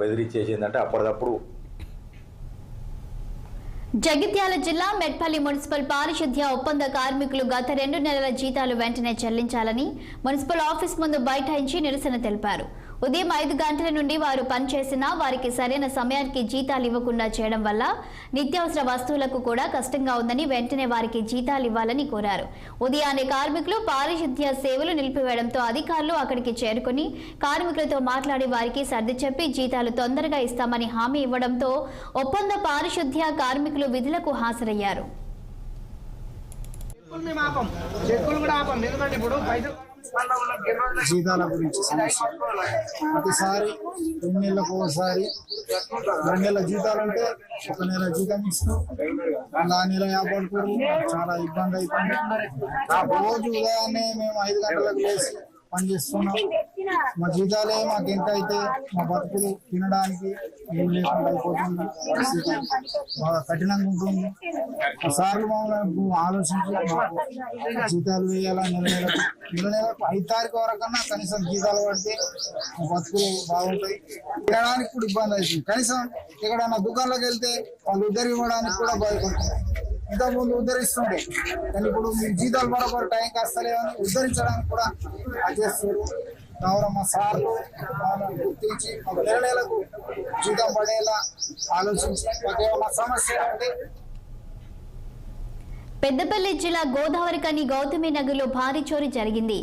బెదిరించేసిందంటే అప్పటిదప్పుడు జగిత్యాల జిల్లా మెట్పల్లి మున్సిపల్ పారిశుద్ధ్య ఒప్పంద కార్మికులు గత రెండు నెలల జీతాలు వెంటనే చెల్లించాలని మున్సిపల్ ఆఫీస్ ముందు బైఠాయించి నిరసన తెలిపారు. ఉదయం ఐదు గంటల నుండి వారు పనిచేసినా వారికి సరైన సమయానికి జీతాలు ఇవ్వకుండా చేయడం వల్ల నిత్యావసర వస్తువులకు కూడా కష్టంగా ఉందని వెంటనే వారికి జీతాలు ఇవ్వాలని కోరారు. ఉదయాన్నే కార్మికులు పారిశుద్ధ్య సేవలు నిలిపివేయడంతో అధికారులు అక్కడికి చేరుకుని కార్మికులతో మాట్లాడి వారికి సర్ది చెప్పి జీతాలు తొందరగా ఇస్తామని హామీ ఇవ్వడంతో ఒప్పంద పారిశుద్ధ్య కార్మికులు విధులకు హాజరయ్యారు. చెక్కులు ఆపం చెక్కులు కూడా ఆపం. ఎందుకంటే ఇప్పుడు పైసలు జీతాల గురించి సమస్య. ప్రతిసారి రెండు నెలలకు ఒకసారి రెండు నెలల జీతాలు అంటే ఒక నెల జీతం ఇస్తాం. మళ్ళీ ఆ నెల యాభై చాలా ఇబ్బంది అవుతుంది రోజు ఉదయాన్నే మేము ఐదు గంటలకు లేచి పనిచేస్తున్నాం మా జీతాలే మాకు ఎంత అయితే మా బతుకులు తినడానికి ఏం లేకుండా అయిపోతుంది పరిస్థితి బాగా కఠినంగా ఉంటుంది. సార్లు మమ్మల్ని ఆలోచించి మాకు జీతాలు వేయాలా నెల నెలకు నెల నెలకు ఐదు తారీఖు వరకన్నా కనీసం జీతాలు పడితే మా బతుకులు బాగుంటాయి. తినడానికి కూడా ఇబ్బంది అవుతుంది. కనీసం ఎక్కడన్నా దుకాణంలోకి వెళ్తే వాళ్ళు ఉద్దరి ఇవ్వడానికి కూడా ఇంత ఇంతకుముందు ఉద్ధరిస్తుండే కానీ ఇప్పుడు మీరు జీతాలు బరోబర్ టైం కాస్తలేవని ఉద్ధరించడానికి కూడా అది చేస్తారు కావున మా సార్లు గుర్తించి మాకు నెల నెలకు జీతం పడేలా ఆలోచించి మాకు ఏమైనా సమస్య ఉంటే పెద్దపల్లి జిల్లా గోదావరి కని గౌతమి నగర్లో భారీ చోరీ జరిగింది.